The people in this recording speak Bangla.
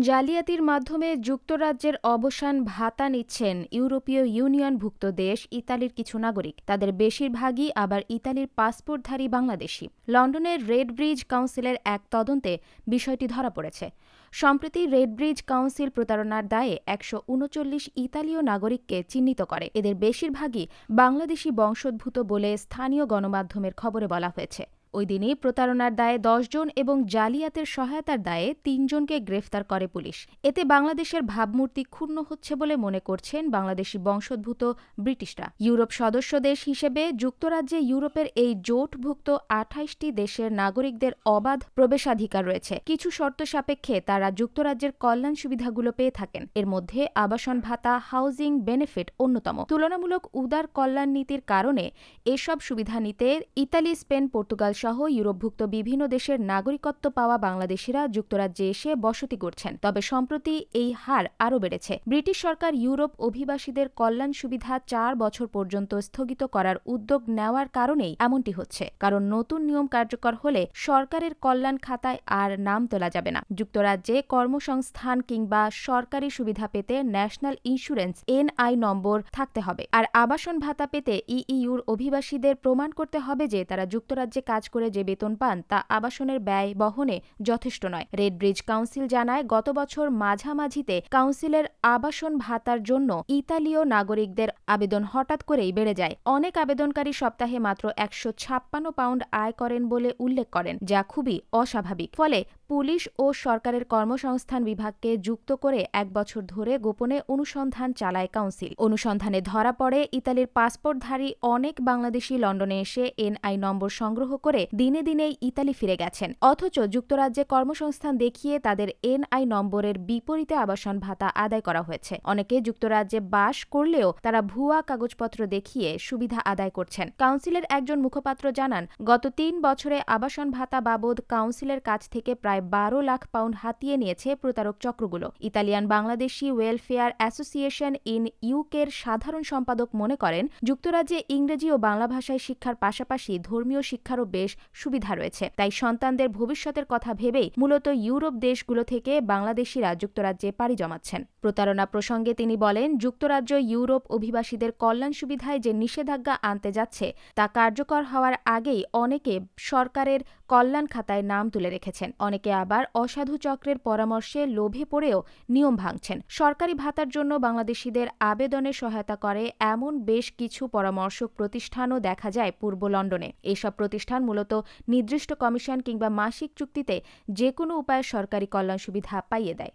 জালিয়াতির মাধ্যমে যুক্তরাজ্যের অবসান ভাতা নিচ্ছেন ইউরোপীয় ইউনিয়নভুক্ত দেশ ইতালির কিছু নাগরিক। তাদের বেশিরভাগই আবার ইতালির পাসপোর্টধারী বাংলাদেশি। লন্ডনের রেড ব্রিজ কাউন্সিলের এক তদন্তে বিষয়টি ধরা পড়েছে। সম্প্রতি রেড ব্রিজ কাউন্সিল প্রতারণার দায়ে একশো উনচল্লিশ ইতালীয় নাগরিককে চিহ্নিত করে। এদের বেশিরভাগই বাংলাদেশি বংশোদ্ভূত বলে স্থানীয় গণমাধ্যমের খবরে বলা হয়েছে। ওই দিনই প্রতারণার দায়ে দশজন এবং জালিয়াতের সহায়তার দায়ে তিনজনকে গ্রেফতার করে পুলিশ। এতে বাংলাদেশের ভাবমূর্তি ক্ষুণ্ণ হচ্ছে বলে মনে করছেন বাংলাদেশি বংশোদ্ভূত ব্রিটিশরা। ইউরোপ সদস্য দেশ হিসেবে যুক্তরাজ্যে ইউরোপের এই জোটভুক্ত আঠাইশটি দেশের নাগরিকদের অবাধ প্রবেশাধিকার রয়েছে। কিছু শর্ত সাপেক্ষে তারা যুক্তরাজ্যের কল্যাণ সুবিধাগুলো পেয়ে থাকেন। এর মধ্যে আবাসন ভাতা, হাউজিং বেনিফিট অন্যতম। তুলনামূলক উদার কল্যাণ নীতির কারণে এসব সুবিধা নিতে ইতালি, স্পেন, পর্তুগাল সহ ইউরোপভুক্ত বিভিন্ন দেশের নাগরিকত্ব পাওয়া বাংলাদেশিরা যুক্তরাজ্যে এসে বসতি করছেন তবে সম্প্রতি এই হার আরও বেড়েছে। ব্রিটিশ সরকার ইউরোপ অভিবাসীদের কল্যাণ সুবিধা চার বছর পর্যন্ত স্থগিত করার উদ্যোগ নেওয়ার কারণেই এমনটি হচ্ছে। কারণ নতুন নিয়ম কার্যকর হলে সরকারের কল্যাণ খাতায় আর নাম তোলা যাবে না। যুক্তরাজ্যে কর্মসংস্থান কিংবা সরকারি সুবিধা পেতে ন্যাশনাল ইন্স্যুরেন্স এনআই নম্বর থাকতে হবে। আর আবাসন ভাতা পেতে ইইউর অভিবাসীদের প্রমাণ করতে হবে যে তারা যুক্তরাজ্যে কাজ করে যে বেতন পান তা আবাসনের ব্যয় বহনে যথেষ্ট নয়। রেড ব্রিজ কাউন্সিল জানায়, গত বছর মাঝামাঝিতে কাউন্সিলের আবাসন ভাতার জন্য ইতালীয় নাগরিকদের আবেদন হঠাৎ করেই বেড়ে যায়। অনেক আবেদনকারী সপ্তাহে মাত্র একশো ছাপ্পান্ন পাউন্ড আয় করেন বলে উল্লেখ করেন, যা খুবই অস্বাভাবিক। ফলে পুলিশ ও সরকারের কর্মসংস্থান বিভাগকে যুক্ত করে এক বছর ধরে গোপনে অনুসন্ধান চালায় কাউন্সিল। অনুসন্ধানে ধরা পড়ে, ইতালির পাসপোর্টধারী অনেক বাংলাদেশি লন্ডনে এসে এনআই নম্বর সংগ্রহ করে দিনে দিনে ইতালি ফিরে গেছেন। অথচ যুক্তরাজ্যে কর্মসংস্থান দেখিয়ে তাদের এনআই নম্বরের বিপরীতে আবাসন ভাতা আদায় করা হয়েছে। অনেকে যুক্তরাজ্যে বাস করলেও তারা ভুয়া কাগজপত্র দেখিয়ে সুবিধা আদায় করছেন। কাউন্সিলের একজন মুখপাত্র জানান, গত তিন বছরে আবাসন ভাতা বাবদ কাউন্সিলের কাছ থেকে প্রায় বারো লাখ পাউন্ড হাতিয়ে নিয়েছে প্রতারক চক্রগুলো। Italian Bangladeshi welfare association in ইউকের সাধারণ সম্পাদক মনে করেন, যুক্তরাজ্যে ইংরেজি ও বাংলা ভাষায় শিক্ষার পাশাপাশি ধর্মীয় শিক্ষারও বেশ সুবিধা রয়েছে। তাই সন্তানদের ভবিষ্যতের কথা ভেবেই মূলত ইউরোপ দেশগুলো থেকে বাংলাদেশিরা যুক্তরাজ্যে পাড়ি জমাচ্ছেন। প্রতারণা প্রসঙ্গে তিনি বলেন, যুক্তরাজ্য ইউরোপ অভিবাসীদের কল্যাণ সুবিধায় যে নিষেধাজ্ঞা আনতে যাচ্ছে, তা কার্যকর হওয়ার আগেই অনেকে সরকারের কল্যাণ খাতায় নাম তুলে রেখেছেন। অনেকে আবার অসাধু চক্রের পরামর্শে লোভে পড়েও নিয়ম ভাঙছেন। সরকারি ভাতার জন্য বাংলাদেশিদের আবেদনে সহায়তা করে এমন বেশ কিছু পরামর্শক প্রতিষ্ঠানও দেখা যায় পূর্ব লন্ডনে। এসব প্রতিষ্ঠান মূলত নির্দিষ্ট কমিশন কিংবা মাসিক চুক্তিতে যে কোনো উপায়ে সরকারি কল্যাণ সুবিধা পাইয়ে দেয়।